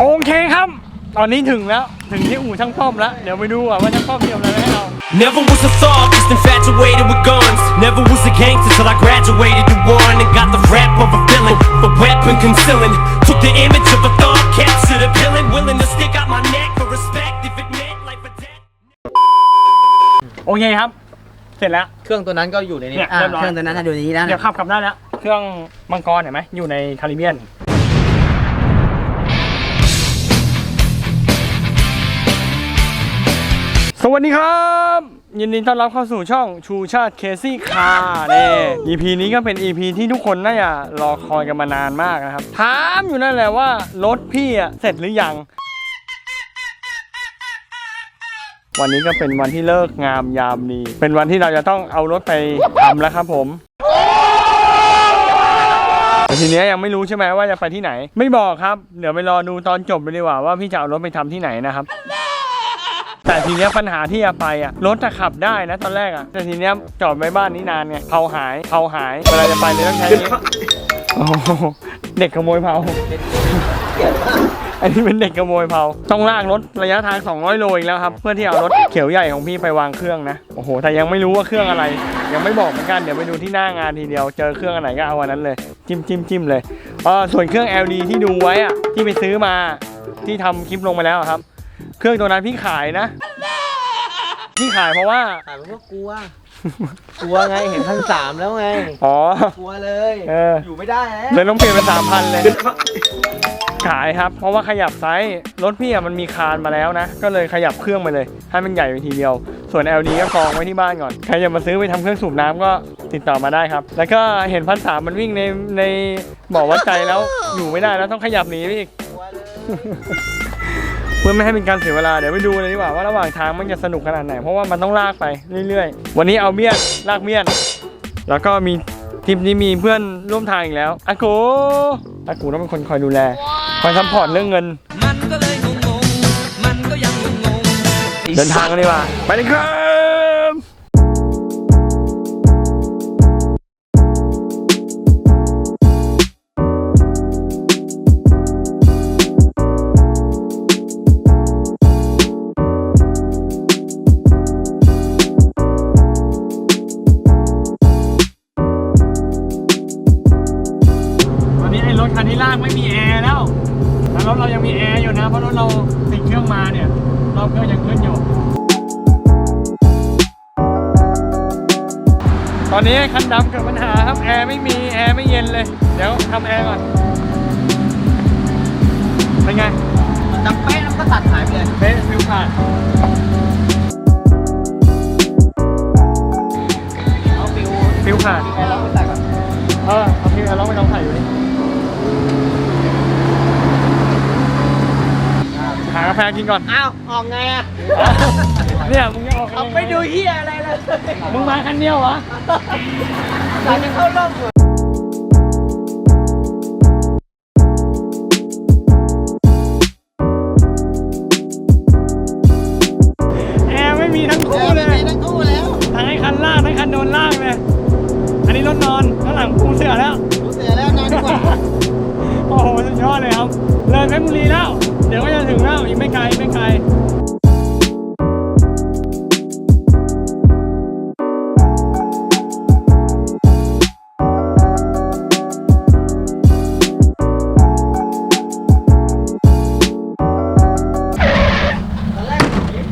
โอเคครับ ตอนนี้ถึงแล้ว ถึงที่อู่ช่างป้อมแล้ว เดี๋ยวไปดูอะว่าช่างป้อมเตรียมอะไรไว้ให้เรา Never was a thug, just infatuated with guns. Never was a gangster till I graduated to one and got the rap of a villain, the weapon concealing. Took the image of a thug, captured a villain, willing to stick out my neck for respect if it meant life or death. โอเคครับ เสร็จแล้ว เครื่องตัวนั้นก็อยู่ในนี้เนี่ยอ่าเรียบร้อย เครื่องตัวนั้นถ้าดูในนี้แล้วเดี๋ยนะวขับกลับได้แล้ว เครื่องมังกรเห็นไหมอยู่ในคาริเบียน สวัสดีครับ ยินดีต้อนรับเข้าสู่ช่องชูชาติเคซี่คาร์เน่ EP นี้ก็เป็น EP ที่ทุกคนน่าจะรอคอยกันมานานมากนะครับ ถามอยู่นั่นแหละว่า รถพี่อะเสร็จหรือยัง วันนี้ก็เป็นวันที่เลิกงามยามดีเป็นวันที่เราจะต้องเอารถไปทำแล้วครับผมแต่ทีเนี้ยยังไม่รู้ใช่ไหมว่าจะไปที่ไหน ไม่บอกครับ เดี๋ยวไปรอดูตอนจบเลยดีกว่าว่าพี่จะเอารถไปทำที่ไหนนะครับ แต่ทีเนี้ยปัญหาที่จะไปอะรถจะขับได้นะตอนแรกอะแต่ทีเนี้ยจอดไว้บ้านนี้นานไงเผาหายเผาหายเวลาจะไปเลยต้องใช้อันนี้โอ้โหเด็กขโมยเผา อันนี้เป็นเด็กขโมยเผาต้องลากรถระยะทาง 200 โลอีกแล้วครับ เพื่อที่เอารถเขียวใหญ่ของพี่ไปวางเครื่องนะ โอ้โห แต่ยังไม่รู้ว่าเครื่องอะไร ยังไม่บอกเหมือนกัน เดี๋ยวไปดูที่หน้างานทีเดียว เจอเครื่องอันไหนก็เอาอันนั้นเลย จิ้มจิ้มจิ้มเลยเออส่วนเครื่อง LD ที่ดูไว้อะที่ไปซื้อมา ที่ทำคลิปลงไปแล้วอะครับ เครื่องตัวนั้นพี่ขายนะ พี่ขายเพราะว่า ถามว่ากลัว กลัวไงเห็นพันสามแล้วไง อ๋อ กลัวเลย เออ อยู่ไม่ได้แล้วเลยต้องเปลี่ยนเป็นสามพันเลย ขายครับ เพราะว่าขยับไซส์รถพี่อะมันมีคานมาแล้วนะ ก็เลยขยับเครื่องไปเลย ให้มันใหญ่ไปทีเดียว ส่วน LD ก็กองไว้ที่บ้านก่อน ใครจะมาซื้อไปทำเครื่องสูบน้ำก็ติดต่อมาได้ครับ แล้วก็เห็นพันสามมันวิ่งในในบ่อวัดใจแล้วอยู่ไม่ได้แล้วต้องขยับหนีไปอีก กลัวเลย เพื่อไม่ให้เป็นการเสียเวลาเดี๋ยวไปดูเลยดีกว่าว่าระหว่างทางมันจะสนุกขนาดไหน เพราะว่ามันต้องลากไปเรื่อยๆ วันนี้เอาเมียนลากเมียน แล้วก็มีทริปนี้มีเพื่อนร่วมทางอีกแล้วอากูอากูต้องเป็นคนคอยดูแลคอยซัพพอร์ตเรื่องเงินมันก็เลยงงๆมันก็ยังงงๆเดินทางกันดีกว่าไปเลยครับากไม่มีแอร์แล้วแต่รถเรายังมีแอร์อยู่นะ เพราะรถเราติดเครื่องมาเนี่ยรอบเครื่องยังขึ้นอยู่ ตอนนี้คันดำเกิดปัญหาครับแอร์ไม่มีแอร์ไม่เย็นเลย เดี๋ยวทำแอร์ก่อน เป็นไงจับเป๊ะแล้วก็ตัดหายไปเลยเบสฟิวขาดเอาฟิวฟิวขาดไปแล้วไปตัดก่อนเออเอาฟิวเอาลองไปลองถ่ายอยู่ดิหากาแฟกินก่อน อ้าวออกไงอะเนี่ยมึงจะออกเอาไปดูเฮียอะไรเลยมึงมาคันเดียวเหรอเราจะเข้าร่มอยู่แอร์ไม่มีทั้งคู่เลยทั้งคู่แล้วทั้งไอ้คันล่างทั้งคันโดนล่างเลยอันนี้รถนอนข้างหลังปูเสือแล้วรู้เสียแล้วนอนดีกว่าโอ้โหสุดยอดเลยครับ เลยเพชรบุรีแล้ว เดี๋ยวก็จะถึงแล้วอีกไม่ไกลไม่ไกล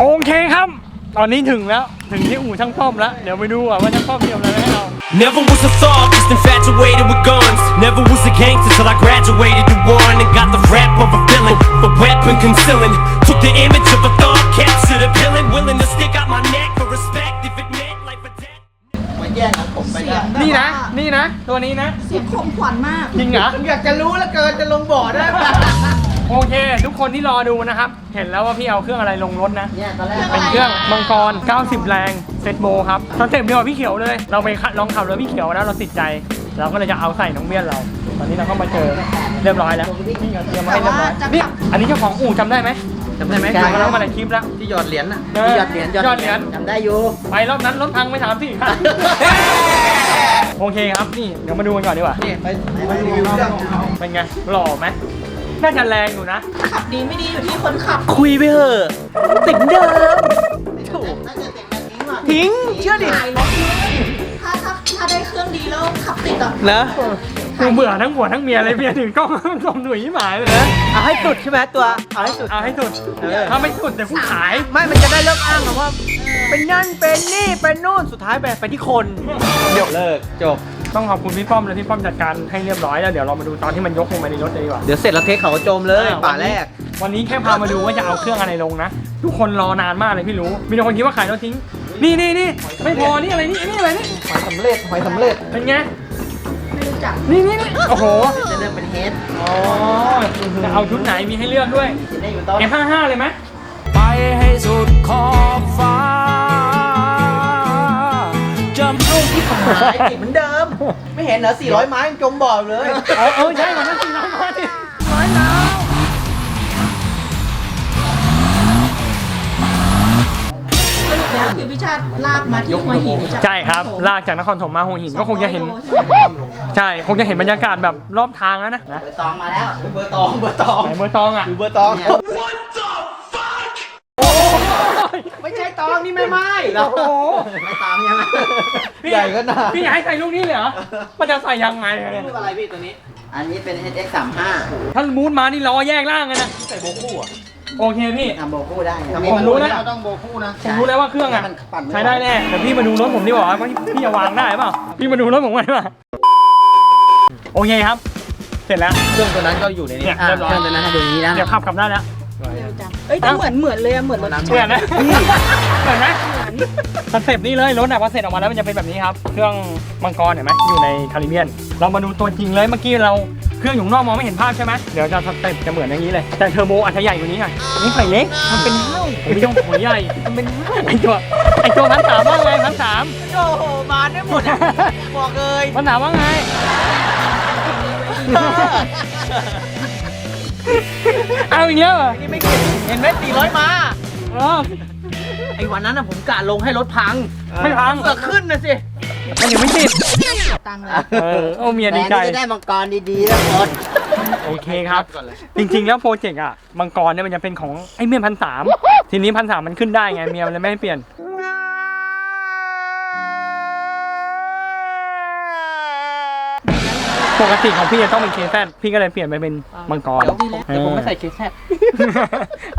โอเคครับ ตอนนี้ถึงแล้ว ถึงที่อู่ช่างป้อมแล้ว เดี๋ยวไปดูว่าช่างป้อมเตรียมอะไรให้เรา Never was a thug, just infatuated with guns. Never was a gangster till I graduated to one and got the rap of a villain, the weapon concealing. Took the image of a thug, captured a villain, willing to stick out my neck for respect if it meant life or death. มาแย่งของผมไปได้นี่นะ นี่นะ ตัวนี้นะ เสียงข่มขวัญมาก จริงเหรอ อยากจะรู้แล้วเกินจะลงบ่อได้ปะโอเค ทุกคนที่รอดูนะครับ เห็นแล้วว่าพี่เอาเครื่องอะไรลงรถนะ เนี่ยตอนแรกเป็นเครื่องมังกร 90 แรง เซตโบครับสเต็ปเดียวกับพี่เขียวเลย เราไปขัดลองขับรถพี่เขียวแล้วเราติดใจ เราก็เลยจะเอาใส่น้องเบี้ยนเรา ตอนนี้เราก็มาเจอ เรียบร้อยแล้วนี่เราเตรียมมาให้เรียบร้อยแต่ว่าจะ นี่อันนี้เจ้าของอู่จำได้ไหมจำได้ไหมถ่ายมาแล้วมาหลายคลิปแล้ว ที่หยอดเหรียญน่ะเออที่หยอดเหรียญหยอดเหรียญ จำได้อยู่ ไปรอบนั้นรถพังไปสามสี่คันโอเคครับนี่เดี๋ยวมาดูกันก่อนดีกว่า นี่ไปไปรีวิวเครื่องเป็นไงหล่อไหมน่าจะแรงอยู่นะ ขับดีไม่ดีอยู่ที่คนขับคุยไปเถอะติดเดิมถูกถ้าเกิดเด็กแบบนี้ว่ะทิ้งเชื่อดิถ่ายรถถ้าถ้าถ้าได้เครื่องดีแล้วขับติดอะนะ กูเบื่อทั้งผัวทั้งเมียเลยเมียถึงกล้องสมหนุ่ยหมายเลยนะเอาให้สุดใช่ไหมตัวเอาให้สุด เอาให้สุดเออถ้าไม่สุดเดี๋ยวกูขาย ไม่มันจะได้เลิกอ้างอะว่า เป็นนั่นเป็นนี่เป็นนู่นสุดท้ายไปไปที่คนจบเลิกจบต้องขอบคุณพี่ป้อมเลยพี่ป้อมจัดการให้เรียบร้อยแล้วเดี๋ยวเรามาดูตอนที่มันยกลงมาในรถเลยดีกว่าเดี๋ยวเสร็จแล้วเทคเขาก็จมเลยอ่าป่าแรก วันนี้แค่พามาดูว่าจะเอาเครื่องอะไรลงนะ ทุกคนรอนานมากเลยพี่รู้ มีแต่คนคิดว่าขายแล้วทิ้ง นี่นี่นี่ไม่พอนี่อะไรนี่นี่อะไรนี่หอยสำเร็จหอยสำเร็จเป็นไงไม่รู้ จักนี่นี่นี่โอ้โห จะเริ่มเป็นเฮดอ๋อจะเอาชุดไหนมีให้เลือกด้วยจะได้อยู่ต้น F55 เลยไหมไปให้สุดขอบฟ้าจะลูกที่ขายติดเหมือนเดิม ไม่เห็นเหรอ400 ไม้ยังจมบ่ออยู่เลย เออเออใช่มันนั่นสี่ร้อยมาดิร้อยแล้ แล้วคือพิชาติลากมาที่หัวหินจากใช่ครับ ลากจากนครถมมาหัวหินก็คงจะเห็น ใช่ คงจะเห็นบรรยากาศแบบรอบทางแล้วนะนะเบอร์ตองมาแล้วเบอร์ตองเบอร์ตองไหนเบอร์ตองอะดูเบอร์ตอง ไม่ใช่ตองนี่ไม่ไม้โอ้โหไม่ตามยังไงพี่ใหญ่ก็น่าพี่อยากให้ใส่ลูกนี้เลยเหรอ มันจะใส่ยังไงเนี่ยรูปอะไรพี่ตัวนี้ อันนี้เป็น HX 3 5ถ้ามูดมานี่ล้อแยกล่างเลยนะ ใส่โบกู้อะ โอเคพี่ ทำโบกู้ได้ผมรู้แล้วเราต้องโบกู้นะ ผมรู้แล้วว่าเครื่องอะ มันปั่นม่หวใช้ได้แน่แต่พี่มาดูรถผมดีกว่าว่าพี่พี่จะวางได้เปล่าพี่มาดูรถผมไว้เปล่าโอเคครับ เสร็จแล้ว เครื่องตัวนั้นก็อยู่ในนี้เนี่ย อ่าเรียบร้อยเครื่องตัวนั้นให้ดูอย่างนี้นะเดี๋ยวขับกลับได้แล้ว เร็วจังเอ้ยแต่เหมือนเหมือนเลยอะเหมือนรถเห็นไหมเห็นไหมคอนเซปต์นี้เลยรถอะพอเสร็จออกมาแล้วมันจะเป็นแบบนี้ครับ เครื่องมังกรเห็นไหมอยู่ในคาริเบียน เรามาดูตัวจริงเลยเมื่อกี้เรา เครื่องอยู่ข้างนอกมองไม่เห็นภาพใช่ไหมเดี๋ยวจะสเต็ปจะเหมือนอย่างนี้เลย แต่เทอร์โบอาจจะใหญ่กว่านี้หน่อยนี่ไฟเล็ก มันเป็นเท่าผมไม่ต้องหัวใหญ่ มันเป็นเท่าไอตัวไอตัวพันสามว่าไงพันสามโอ้โหมาได้หมดอะบอกเลยพันสามว่าไง เอาอีกแล้วเหรอนี่ไม่เก็บเห็นไหม400มาอ๋อไอ้วันนั้นน่ะผมกะลงให้รถพังไม่พัง เสือกขึ้นนะสิ มันยังไม่ติดตังค์เลยเออเอาเมียแต่ดีอันใจ นี้จะได้มังกรดีๆแล้วคนโอเคครับจริงๆ แล้วโปรเจกต์อะมังกรเนี่ยมันจะเป็นของไอ้เมียพันสามทีนี้พันสามมันขึ้นได้ไงเมียมันเลยไม่ให้เปลี่ยน ปกติของพี่จะต้องเป็นเคแซพี่ก็เลยเปลี่ยนไปเป็นมังกรเดี๋ยวเดี๋ยวผมไม่ใส่เคสแซด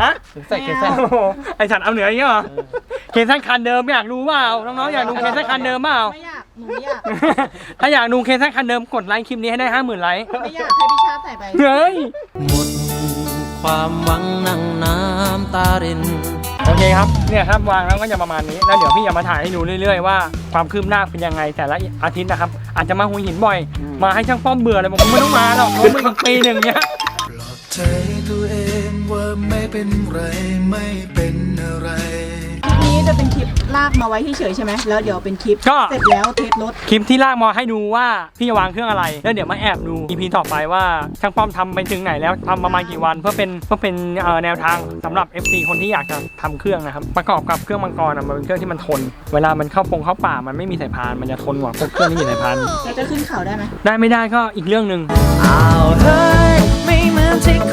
ฮะใส่เคสแซดโอ้โหไอฉันเอาเหนืออย่างเงี้ยเหรอเคแซคันเดิมอยากรู้เปล่าน้องๆอยากดูเคแซคันเดิมเปล่า ไม่อยาก หนูไม่อยาก ถ้าอยากดูเคแซคันเดิมกดไลค์คลิปนี้ให้ได้ห้าหมื่นไลค์ไม่อยากให้พิชาติใส่ไป เฮ้ย หมดความหวังนั่งน้ำตาริน โอเคครับ เนี่ยครับวางแล้วก็จะประมาณนี้ แล้วเดี๋ยวพี่จะมาถ่ายให้ดูเรื่อยๆว่าความคืบหน้าเป็นยังไงแต่ละอาทิตย์นะครับ อาจจะมาหัวหินบ่อย มาให้ช่างป้อมเบื่อเลยบอกไม่ต้องมาหรอกรถมึงอีกปีหนึ่งเนี้ยใจตัวเองว่าไม่เป็นไรไม่เป็นอะไรคลิป นี้จะเป็นคลิปลากมาไว้เฉยๆใช่ไหมแล้วเดี๋ยวเป็นคลิปก็ เสร็จแล้วเทสรถ คลิปที่ลากมาให้ดูว่าพี่จะวางเครื่องอะไร แล้วเดี๋ยวมาแอบดู EP ต่อไปว่าช่างป้อมทำไปถึงไหนแล้วทำประมาณกี่วันเพื่อเป็นเพื่อเป็นเอ่อแนวทางสำหรับ FC คนที่อยากจะทำเครื่องนะครับ ประกอบกับเครื่องมังกรอะมันเป็นเครื่องที่มันทน เวลามันเข้าปงเข้าป่ามันไม่มีสายพานมันจะทนกว่าพวกเครื่องที่มีสายพานเราจะขึ้นเขาได้ไหมได้ไม่ได้ก็อีกเรื่องหนึ่ง เอาเฮ้ยไม่เหมือนที่คุ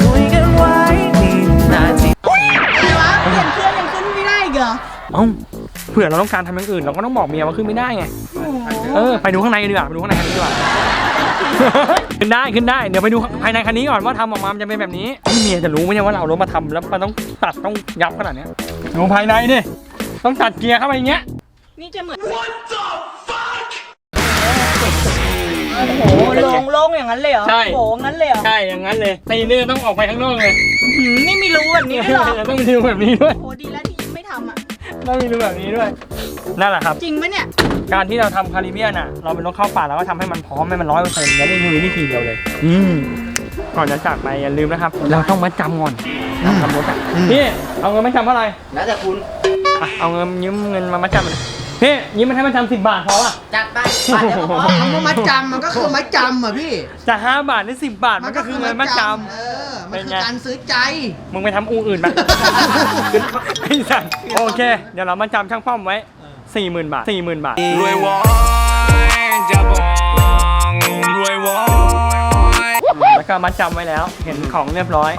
เหรอเอ้าเผื่อเราต้องการทำอย่างอื่น เราก็ต้องบอกเมียว่าขึ้นไม่ได้ไงโอ้โหเออไปดูข้างในดีกว่าไปดูข้างในคันนี้ดีกว่า ขึ้นได้ขึ้นได้เดี๋ยวไปดูภายในคันนี้ก่อนว่าทำออกมามันจะเป็นแบบนี้พี่เมียจะรู้ไหมเนี่ยว่าเราเอารถมาทำแล้วมันต้องตัดต้องยับขนาดเนี้ยดูภายในดิต้องตัดเกียร์เข้าไปอย่างเงี้ยนี่จะเหมือน โอ้โหลงลงอย่างนั้นเลยเหรอใช่โผงั้นเลยเหรอใช่อย่างนั้นเลยตีนี่ต้องออกไปข้างนอกเลยหืมนี่มีรูแบบนี้ด้วยเหรอ ต้องมีรูแบบนี้ด้วย โอ้ดีแล้วที่ ยังไม่ทำอะต้องมีรูแบบนี้ด้วย นั่นแหละครับ จริงไหมเนี่ย การที่เราทำคาริเบียนอะ เราเป็นรถเข้าป่าเราก็ทำให้มันพร้อมให้มันร้อยเปอร์เซ็นต์แล้วได้ลุยนี่ทีเดียวเลย อืมก่อนจะจากไปอย่าลืมนะครับ เราต้องมาจำก่อนทำรถอะพี่เอาเงินมาจำเท่าไหร่แล้วแต่คุณอะเอาเงินยืมเงินมามาจำมันพี่ยืมมันให้มาจำสิบบาทพอป่ะจัดไปบาทเดียวก็พอคำว่ามัดจำมันก็คือมัดจำอะพี่จะห้าบาทหรือสิบบาทมันก็คือเงินมาจเออ มันเป็นคือไง การซื้อใจำมึงไปทำอู่อื่นไปไอ้สัสโอเค เดี๋ยวเรามาจำช่างป้อมไว้สี่หมื่นบาทสี่หมื่นบาท รวยวอยจะบองรวยวอย แล้วก็ก็มัดจำไว้แล้ว เห็นของเรียบร้อย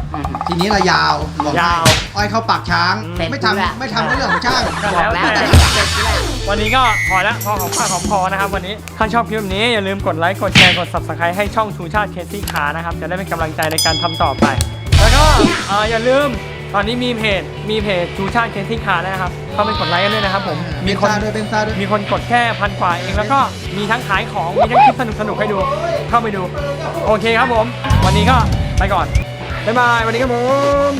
ทีนี้ละยาวบอกให้ยาวอ้อยเข้าปากช้าง เสร็จไม่กูละทำไม่ทำก็เรื่องของช่างก็บอแล้วกแล้ว แต่แต่วั นนี้ก็พอละพอของปากของคอนะครับ วันนี้ถ้าชอบคลิปนี้อย่าลืมกดไลค์กดแชร์กด subscribe ให้ช่องชูชาติเคซี่คานะครับ จะได้เป็นกำลังใจในการทำต่อไป แล้วก็เอ่ออย่าลืมตอนนี้มีเพจมีเพจชูชาติเคซี่คานะครับเข้าไปกดไลค์กันด้วยนะครับผมมีมีคคนนด้วยเป็นซ่าด้วยมีคนกดแค่พันกว่าเองแล้วก็มีทั้งขายของ มีทั้งคลิปสนุกๆให้ดู เข้าไปดู โอเคครับผม วันนี้ก็ไปก่อน บ๊ายบาย วันนี้ครับผม